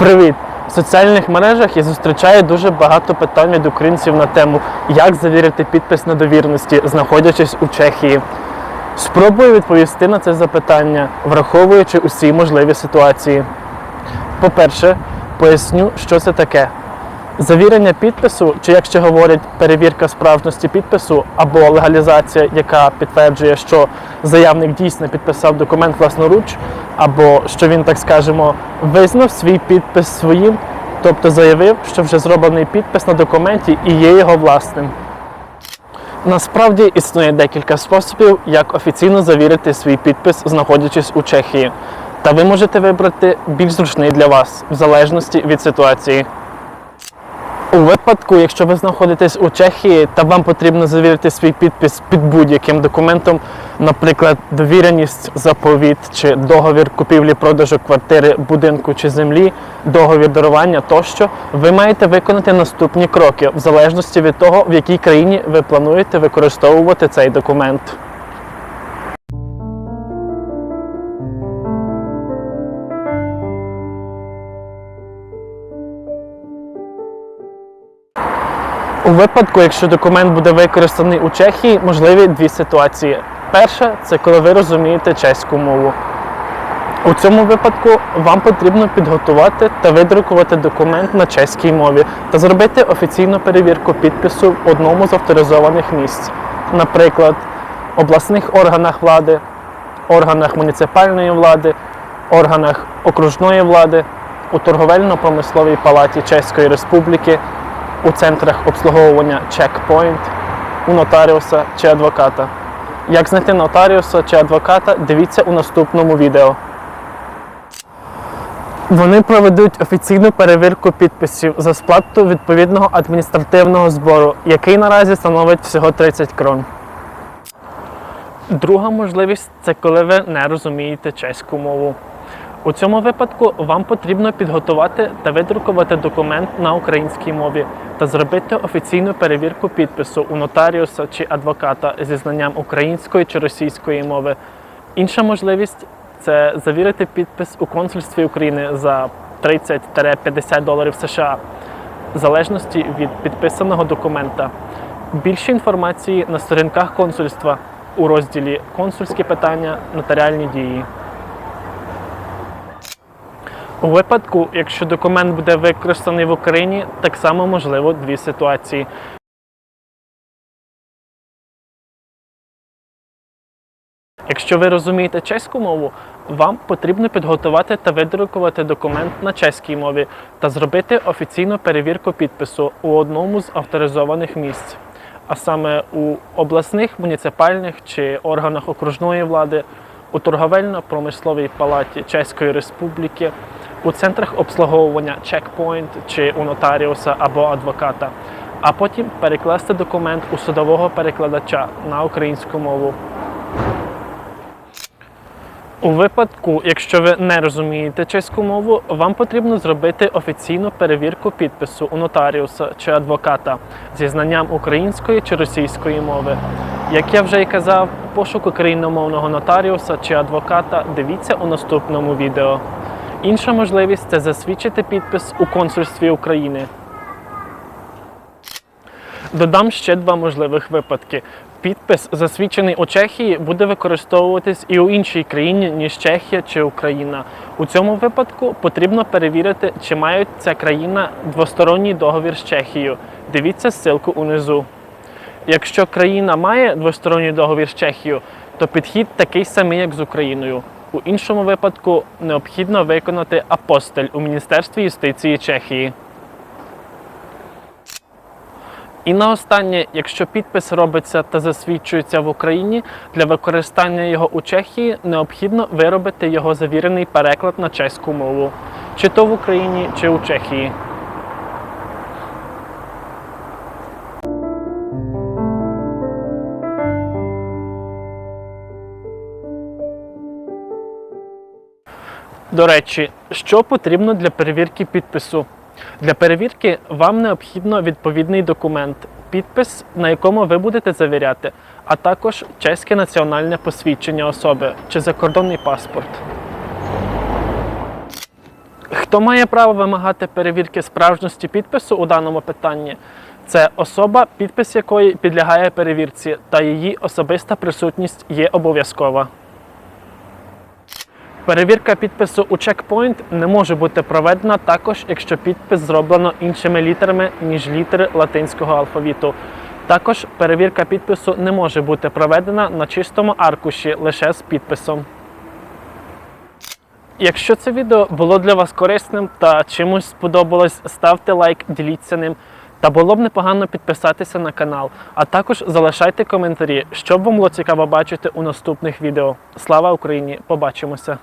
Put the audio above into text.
Привіт! В соціальних мережах я зустрічаю дуже багато питань від українців на тему, як завірити підпис на довірності, знаходячись у Чехії. Спробую відповісти на це запитання, враховуючи усі можливі ситуації. По-перше, поясню, що це таке. Завірення підпису, чи як ще говорять, перевірка справжності підпису або легалізація, яка підтверджує, що заявник дійсно підписав документ власноруч, або що він, так скажемо, визнав свій підпис своїм, тобто заявив, що вже зроблений підпис на документі і є його власним. Насправді існує декілька способів, як офіційно завірити свій підпис, знаходячись у Чехії. Та ви можете вибрати більш зручний для вас, в залежності від ситуації. У випадку, якщо ви знаходитесь у Чехії та вам потрібно завірити свій підпис під будь-яким документом, наприклад, довіреність, заповіт чи договір купівлі-продажу квартири, будинку чи землі, договір дарування тощо, ви маєте виконати наступні кроки в залежності від того, в якій країні ви плануєте використовувати цей документ. У випадку, якщо документ буде використаний у Чехії, можливі дві ситуації. Перша це коли ви розумієте чеську мову. У цьому випадку вам потрібно підготувати та видрукувати документ на чеській мові та зробити офіційну перевірку підпису в одному з авторизованих місць, наприклад, обласних органах влади, органах муніципальної влади, органах окружної влади, у торговельно-промисловій палаті Чеської Республіки, у центрах обслуговування Checkpoint, у нотаріуса чи адвоката. Як знайти нотаріуса чи адвоката, дивіться у наступному відео. Вони проведуть офіційну перевірку підписів за сплату відповідного адміністративного збору, який наразі становить всього 30 крон. Друга можливість це коли ви не розумієте чеську мову. У цьому випадку вам потрібно підготувати та видрукувати документ на українській мові та зробити офіційну перевірку підпису у нотаріуса чи адвоката зі знанням української чи російської мови. Інша можливість це завірити підпис у консульстві України за 30-50 доларів США, в залежності від підписаного документа. Більше інформації на сторінках консульства у розділі Консульські питання, нотаріальні дії. У випадку, якщо документ буде використаний в Україні, так само можливо дві ситуації. Якщо ви розумієте чеську мову, вам потрібно підготувати та видрукувати документ на чеській мові та зробити офіційну перевірку підпису у одному з авторизованих місць, а саме у обласних, муніципальних чи органах окружної влади, у торговельно-промисловій палаті Чеської Республіки, у центрах обслуговування Checkpoint чи у нотаріуса або адвоката, а потім перекласти документ у судового перекладача на українську мову. У випадку, якщо ви не розумієте чеську мову, вам потрібно зробити офіційну перевірку підпису у нотаріуса чи адвоката зі знанням української чи російської мови. Як я вже й казав, пошук україномовного нотаріуса чи адвоката дивіться у наступному відео. Інша можливість це засвідчити підпис у консульстві України. Додам ще два можливих випадки. Підпис, засвідчений у Чехії, буде використовуватись і у іншій країні, ніж Чехія чи Україна. У цьому випадку потрібно перевірити, чи має ця країна двосторонній договір з Чехією. Дивіться ссылку унизу. Якщо країна має двосторонній договір з Чехією, то підхід такий самий, як з Україною. У іншому випадку необхідно виконати апостиль у Міністерстві юстиції Чехії. І на останнє, якщо підпис робиться та засвідчується в Україні, для використання його у Чехії необхідно виробити його завірений переклад на чеську мову, чи то в Україні, чи у Чехії. До речі, що потрібно для перевірки підпису? Для перевірки вам необхідно відповідний документ, підпис, на якому ви будете завіряти, а також чеське національне посвідчення особи чи закордонний паспорт. Хто має право вимагати перевірки справжності підпису у даному питанні? Це особа, підпис якої підлягає перевірці, та її особиста присутність є обов'язкова. Перевірка підпису у чекпоінт не може бути проведена також, якщо підпис зроблено іншими літерами, ніж літери латинського алфавіту. Також перевірка підпису не може бути проведена на чистому аркуші лише з підписом. Якщо це відео було для вас корисним та чимось сподобалось, ставте лайк, діліться ним. Та було б непогано підписатися на канал, а також залишайте коментарі, що б вам було цікаво бачити у наступних відео. Слава Україні! Побачимося!